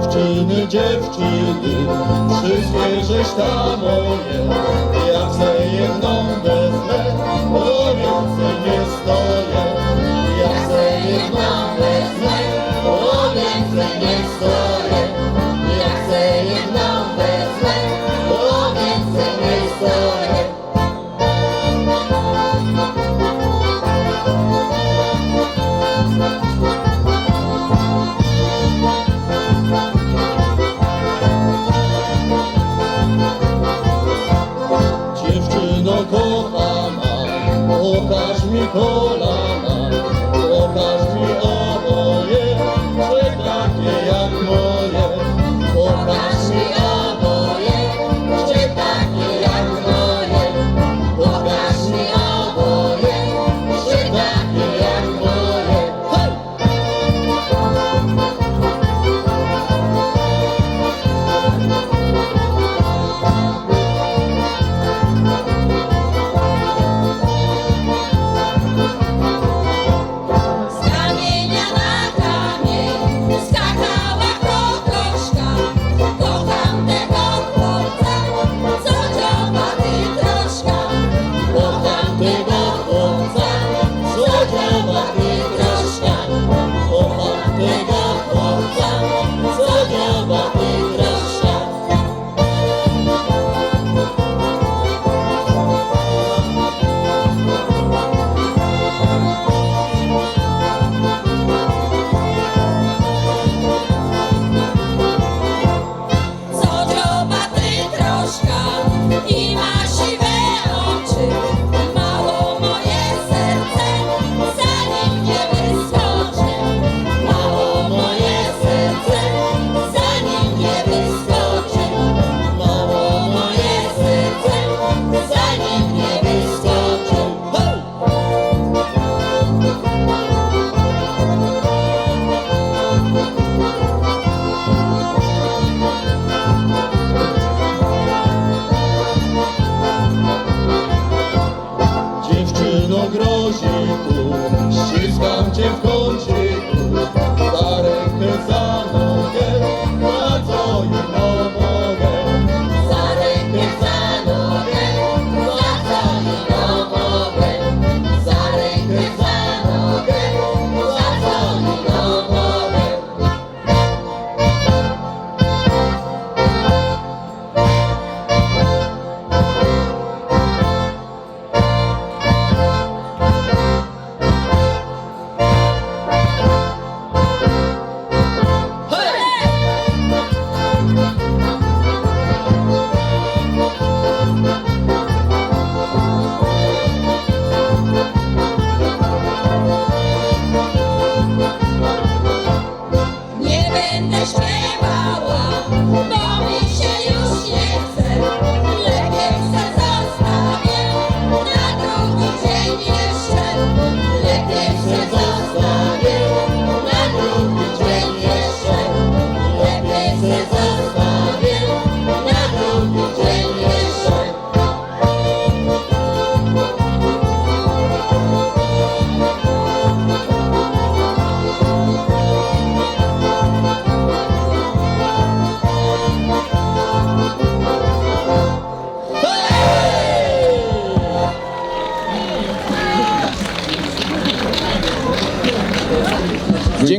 Dziewczyny, dziewczyny, wszystkie żeś tam moje, ja chcę jedną wezmę, bo więcej nie stoję. tocaste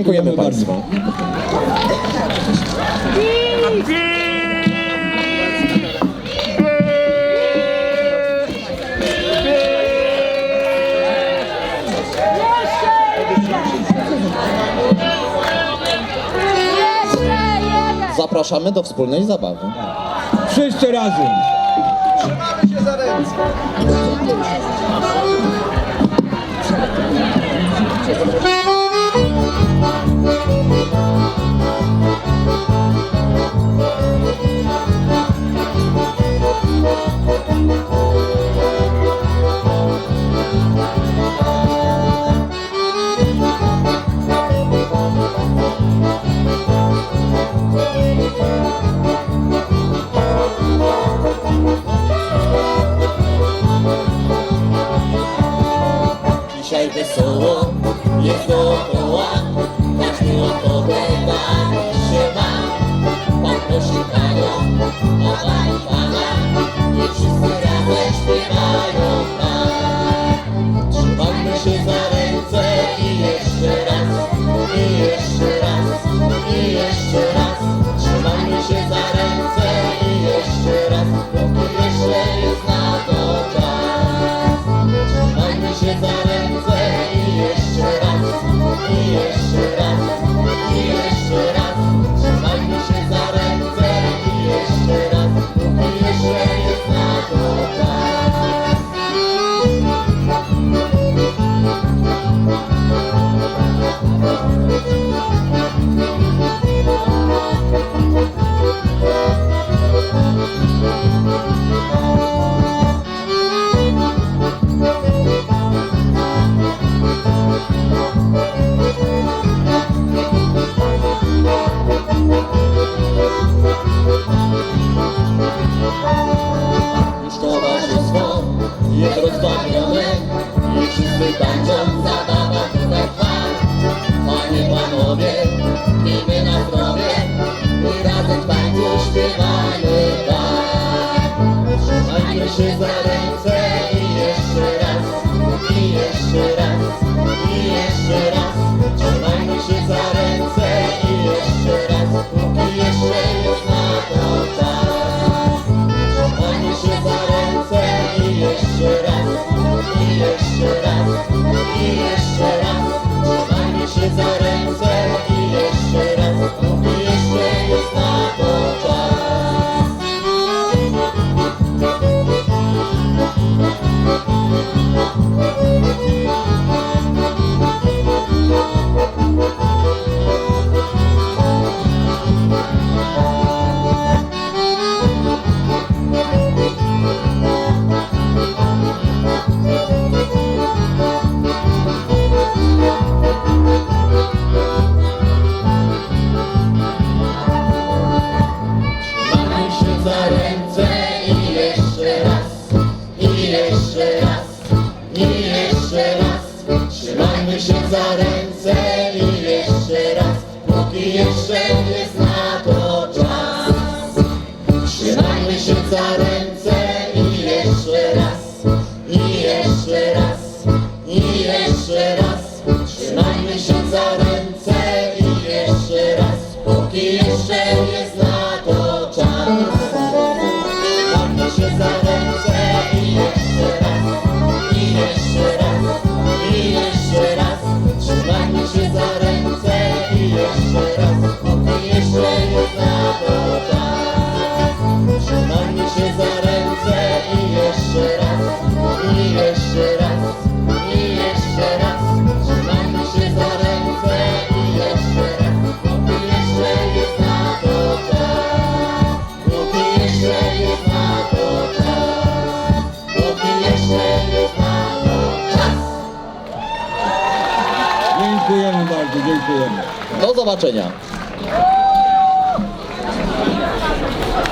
Dziękujemy bardzo. Zapraszamy do wspólnej zabawy. Wszyscy razem. Trzymamy się za ręce. Cristo. Jerusalém. ręce i jeszcze raz, póki jeszcze jest na to czas. Trzymajmy się za 做法怎样？